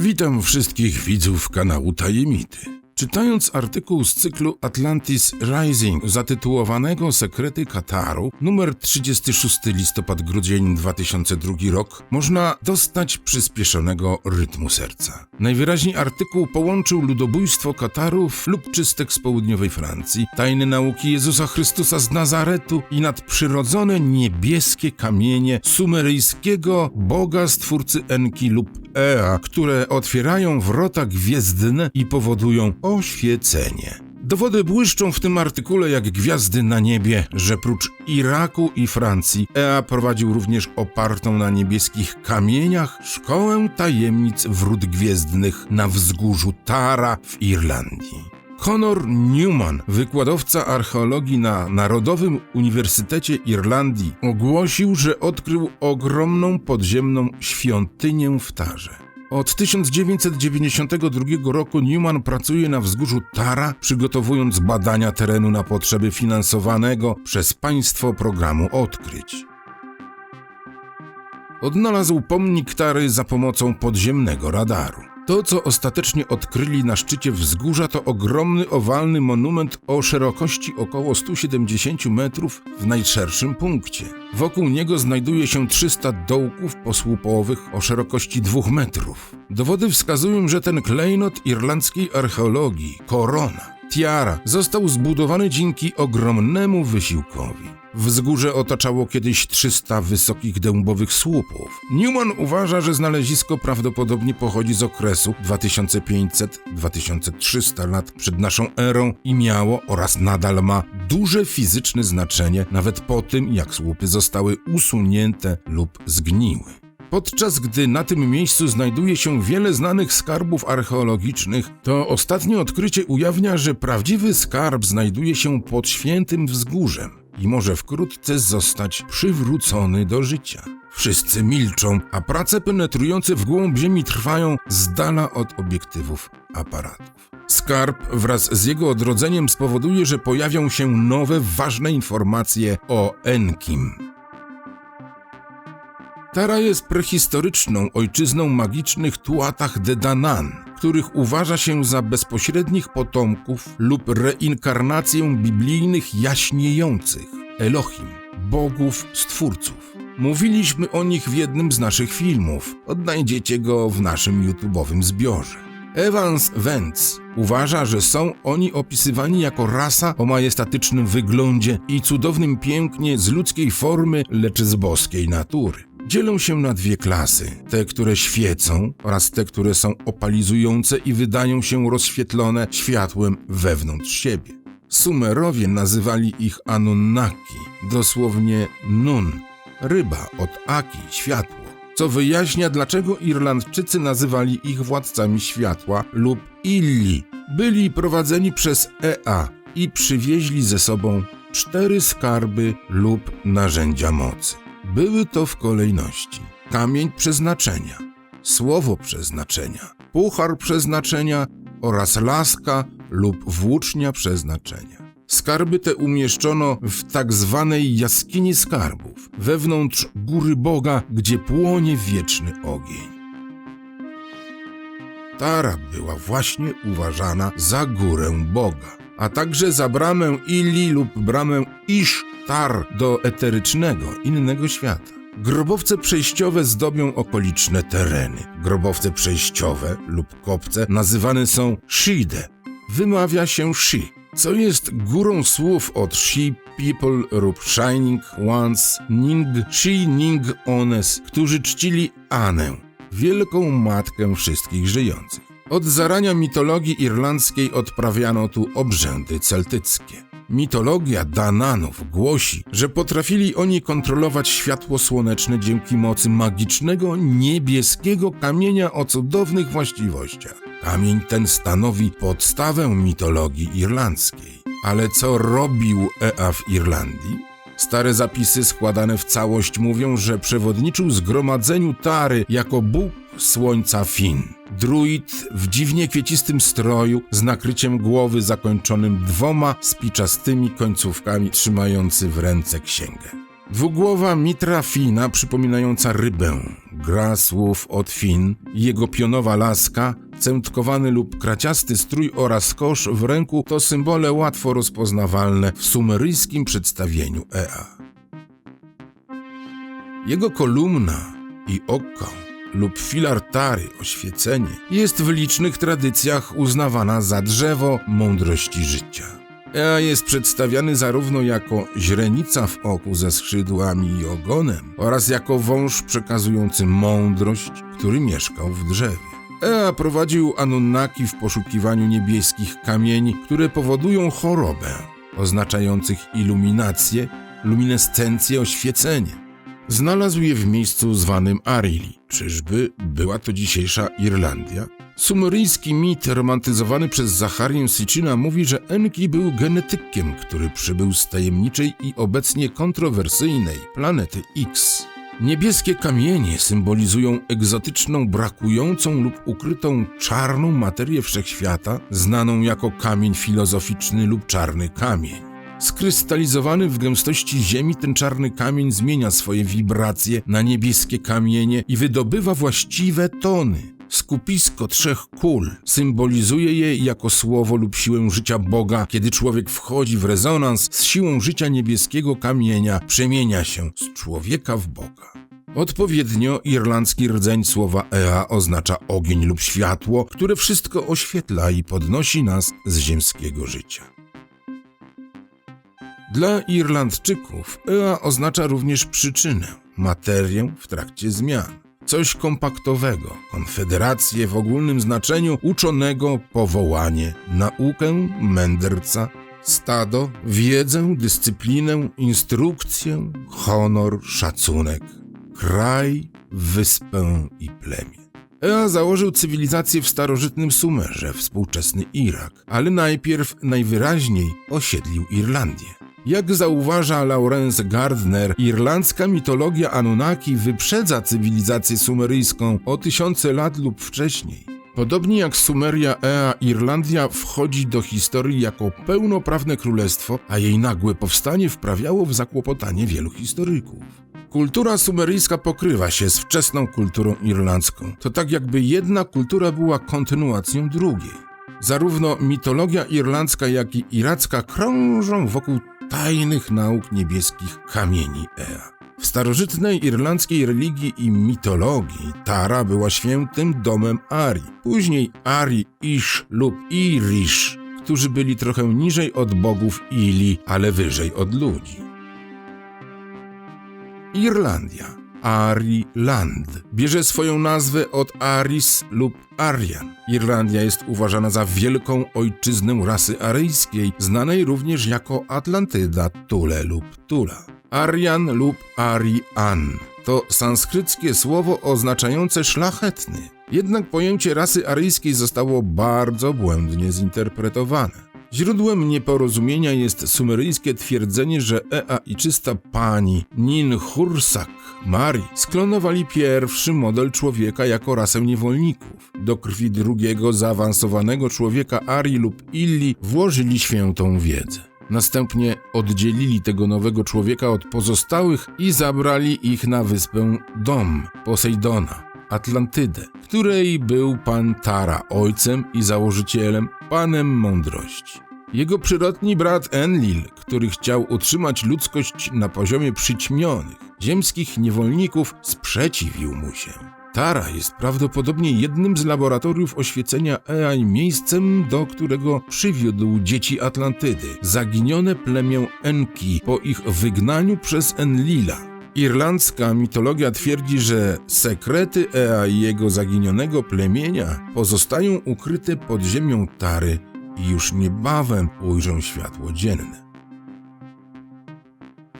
Witam wszystkich widzów kanału Tajemity. Czytając artykuł z cyklu Atlantis Rising zatytułowanego Sekrety Kataru, numer 36 listopad-grudzień 2002 rok, można dostać przyspieszonego rytmu serca. Najwyraźniej artykuł połączył ludobójstwo Katarów lub czystek z południowej Francji, tajne nauki Jezusa Chrystusa z Nazaretu i nadprzyrodzone niebieskie kamienie sumeryjskiego boga stwórcy Enki lub Ea, które otwierają wrota gwiezdne i powodują oświecenie. Dowody błyszczą w tym artykule jak gwiazdy na niebie, że prócz Iraku i Francji Ea prowadził również opartą na niebieskich kamieniach szkołę tajemnic wrót gwiezdnych na wzgórzu Tara w Irlandii. Conor Newman, wykładowca archeologii na Narodowym Uniwersytecie Irlandii, ogłosił, że odkrył ogromną podziemną świątynię w Tarze. Od 1992 roku Newman pracuje na wzgórzu Tara, przygotowując badania terenu na potrzeby finansowanego przez państwo programu odkryć. Odnalazł pomnik Tary za pomocą podziemnego radaru. To, co ostatecznie odkryli na szczycie wzgórza, to ogromny owalny monument o szerokości około 170 metrów w najszerszym punkcie. Wokół niego znajduje się 300 dołków posłupowych o szerokości 2 metrów. Dowody wskazują, że ten klejnot irlandzkiej archeologii, korona, tiara, został zbudowany dzięki ogromnemu wysiłkowi. Wzgórze otaczało kiedyś 300 wysokich dębowych słupów. Newman uważa, że znalezisko prawdopodobnie pochodzi z okresu 2500-2300 lat przed naszą erą i miało oraz nadal ma duże fizyczne znaczenie nawet po tym, jak słupy zostały usunięte lub zgniły. Podczas gdy na tym miejscu znajduje się wiele znanych skarbów archeologicznych, to ostatnie odkrycie ujawnia, że prawdziwy skarb znajduje się pod świętym wzgórzem i może wkrótce zostać przywrócony do życia. Wszyscy milczą, a prace penetrujące w głąb ziemi trwają z dala od obiektywów aparatów. Skarb wraz z jego odrodzeniem spowoduje, że pojawią się nowe, ważne informacje o Enkim. Tara jest prehistoryczną ojczyzną magicznych Tuatach de Danann, których uważa się za bezpośrednich potomków lub reinkarnację biblijnych jaśniejących Elohim, bogów stwórców. Mówiliśmy o nich w jednym z naszych filmów. Odnajdziecie go w naszym YouTube'owym zbiorze. Evans Wentz uważa, że są oni opisywani jako rasa o majestatycznym wyglądzie i cudownym pięknie z ludzkiej formy, lecz z boskiej natury. Dzielą się na dwie klasy: te, które świecą oraz te, które są opalizujące i wydają się rozświetlone światłem wewnątrz siebie. Sumerowie nazywali ich Anunnaki, dosłownie Nun, ryba od Aki, światło, co wyjaśnia, dlaczego Irlandczycy nazywali ich władcami światła lub Illi. Byli prowadzeni przez Ea i przywieźli ze sobą cztery skarby lub narzędzia mocy. Były to w kolejności kamień przeznaczenia, słowo przeznaczenia, puchar przeznaczenia oraz laska lub włócznia przeznaczenia. Skarby te umieszczono w tak zwanej jaskini skarbów, wewnątrz góry Boga, gdzie płonie wieczny ogień. Tara była właśnie uważana za górę Boga, a także za bramę Ili lub bramę Isztar do eterycznego, innego świata. Grobowce przejściowe zdobią okoliczne tereny. Grobowce przejściowe lub kopce nazywane są Shide. Wymawia się Shi, co jest górą słów od She People lub Shining Ones, Ning, Shi Ning Ones, którzy czcili Anę, wielką matkę wszystkich żyjących. Od zarania mitologii irlandzkiej odprawiano tu obrzędy celtyckie. Mitologia Dananów głosi, że potrafili oni kontrolować światło słoneczne dzięki mocy magicznego niebieskiego kamienia o cudownych właściwościach. Kamień ten stanowi podstawę mitologii irlandzkiej. Ale co robił Ea w Irlandii? Stare zapisy składane w całość mówią, że przewodniczył zgromadzeniu Tary jako bóg słońca Fin. Druid w dziwnie kwiecistym stroju z nakryciem głowy zakończonym dwoma spiczastymi końcówkami trzymający w ręce księgę. Dwugłowa mitra fina przypominająca rybę, gra słów od Fin, jego pionowa laska, centkowany lub kraciasty strój oraz kosz w ręku to symbole łatwo rozpoznawalne w sumeryjskim przedstawieniu Ea. Jego kolumna i oko lub filar tary, oświecenie, jest w licznych tradycjach uznawana za drzewo mądrości życia. Ea jest przedstawiany zarówno jako źrenica w oku ze skrzydłami i ogonem oraz jako wąż przekazujący mądrość, który mieszkał w drzewie. Ea prowadził Anunnaki w poszukiwaniu niebieskich kamieni, które powodują chorobę, oznaczających iluminację, luminescencję, oświecenie. Znalazł je w miejscu zwanym Arili. Czyżby była to dzisiejsza Irlandia? Sumeryjski mit romantyzowany przez Zacharię Sitchina mówi, że Enki był genetykiem, który przybył z tajemniczej i obecnie kontrowersyjnej planety X. Niebieskie kamienie symbolizują egzotyczną, brakującą lub ukrytą czarną materię wszechświata, znaną jako kamień filozoficzny lub czarny kamień. Skrystalizowany w gęstości ziemi, ten czarny kamień zmienia swoje wibracje na niebieskie kamienie i wydobywa właściwe tony. Skupisko trzech kul symbolizuje je jako słowo lub siłę życia Boga. Kiedy człowiek wchodzi w rezonans z siłą życia niebieskiego kamienia, przemienia się z człowieka w Boga. Odpowiednio irlandzki rdzeń słowa Ea oznacza ogień lub światło, które wszystko oświetla i podnosi nas z ziemskiego życia. Dla Irlandczyków Ea oznacza również przyczynę, materię w trakcie zmian. Coś kompaktowego, konfederację w ogólnym znaczeniu, uczonego, powołanie, naukę, mędrca, stado, wiedzę, dyscyplinę, instrukcję, honor, szacunek, kraj, wyspę i plemię. Ea założył cywilizację w starożytnym Sumerze, współczesny Irak, ale najpierw najwyraźniej osiedlił Irlandię. Jak zauważa Laurence Gardner, irlandzka mitologia Anunnaki wyprzedza cywilizację sumeryjską o tysiące lat lub wcześniej. Podobnie jak Sumeria Ea, Irlandia wchodzi do historii jako pełnoprawne królestwo, a jej nagłe powstanie wprawiało w zakłopotanie wielu historyków. Kultura sumeryjska pokrywa się z wczesną kulturą irlandzką. To tak jakby jedna kultura była kontynuacją drugiej. Zarówno mitologia irlandzka, jak i iracka krążą wokół tajnych nauk niebieskich kamieni Ea. W starożytnej irlandzkiej religii i mitologii Tara była świętym domem Ari. Później Ari Ish lub Irish, którzy byli trochę niżej od bogów Ili, ale wyżej od ludzi. Irlandia Ari-land. Bierze swoją nazwę od Aris lub Arian. Irlandia jest uważana za wielką ojczyznę rasy aryjskiej, znanej również jako Atlantyda, Tule lub Tula. Arian lub Arian to sanskryckie słowo oznaczające szlachetny. Jednak pojęcie rasy aryjskiej zostało bardzo błędnie zinterpretowane. Źródłem nieporozumienia jest sumeryjskie twierdzenie, że Ea i czysta pani Ninhursak Mari sklonowali pierwszy model człowieka jako rasę niewolników. Do krwi drugiego zaawansowanego człowieka Ari lub Illi włożyli świętą wiedzę. Następnie oddzielili tego nowego człowieka od pozostałych i zabrali ich na wyspę Dom Posejdona, Atlantydę, której był pan Tara ojcem i założycielem, panem mądrości. Jego przyrodni brat Enlil, który chciał utrzymać ludzkość na poziomie przyćmionych, ziemskich niewolników, sprzeciwił mu się. Tara jest prawdopodobnie jednym z laboratoriów oświecenia Ea i miejscem, do którego przywiódł dzieci Atlantydy, zaginione plemię Enki po ich wygnaniu przez Enlila. Irlandzka mitologia twierdzi, że sekrety Ea i jego zaginionego plemienia pozostają ukryte pod ziemią Tary i już niebawem ujrzą światło dzienne.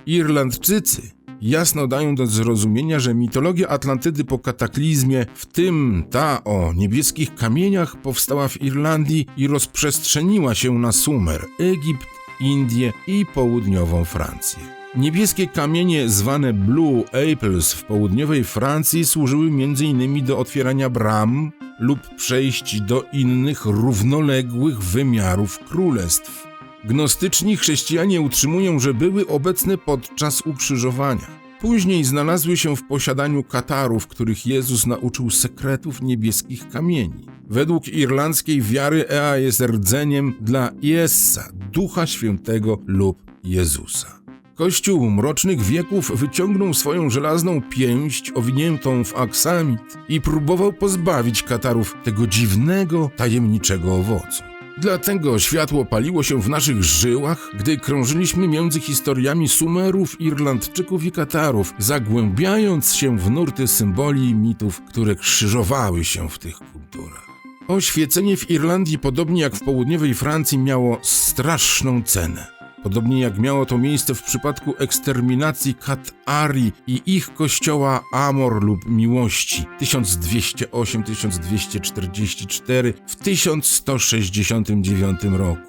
Irlandczycy jasno dają do zrozumienia, że mitologia Atlantydy po kataklizmie, w tym ta o niebieskich kamieniach, powstała w Irlandii i rozprzestrzeniła się na Sumer, Egipt, Indię i południową Francję. Niebieskie kamienie zwane Blue Apples w południowej Francji służyły m.in. do otwierania bram lub przejść do innych równoległych wymiarów królestw. Gnostyczni chrześcijanie utrzymują, że były obecne podczas ukrzyżowania. Później znalazły się w posiadaniu Katarów, których Jezus nauczył sekretów niebieskich kamieni. Według irlandzkiej wiary Ea jest rdzeniem dla Jessa, Ducha Świętego lub Jezusa. Kościół mrocznych wieków wyciągnął swoją żelazną pięść owiniętą w aksamit i próbował pozbawić Katarów tego dziwnego, tajemniczego owocu. Dlatego światło paliło się w naszych żyłach, gdy krążyliśmy między historiami Sumerów, Irlandczyków i Katarów, zagłębiając się w nurty symboli i mitów, które krzyżowały się w tych kulturach. Oświecenie w Irlandii, podobnie jak w południowej Francji, miało straszną cenę. Podobnie jak miało to miejsce w przypadku eksterminacji Kat-Ari i ich kościoła Amor lub Miłości 1208-1244 w 1169 roku.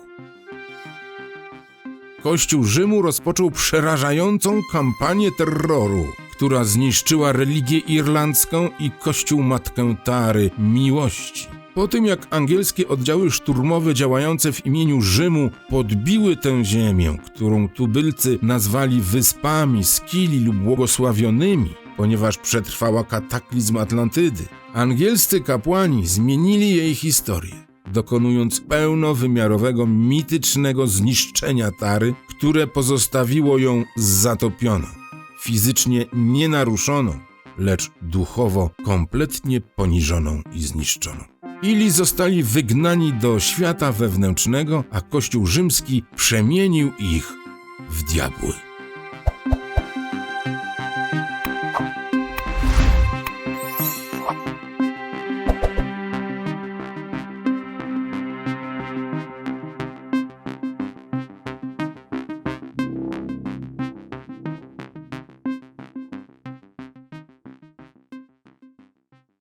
Kościół Rzymu rozpoczął przerażającą kampanię terroru, która zniszczyła religię irlandzką i kościół matkę Tary miłości. Po tym jak angielskie oddziały szturmowe działające w imieniu Rzymu podbiły tę ziemię, którą tubylcy nazwali wyspami Skili lub błogosławionymi, ponieważ przetrwała kataklizm Atlantydy, angielscy kapłani zmienili jej historię dokonując pełnowymiarowego, mitycznego zniszczenia Tary, które pozostawiło ją zatopioną, fizycznie nienaruszoną, lecz duchowo kompletnie poniżoną i zniszczoną. Ili zostali wygnani do świata wewnętrznego, a Kościół rzymski przemienił ich w diabły.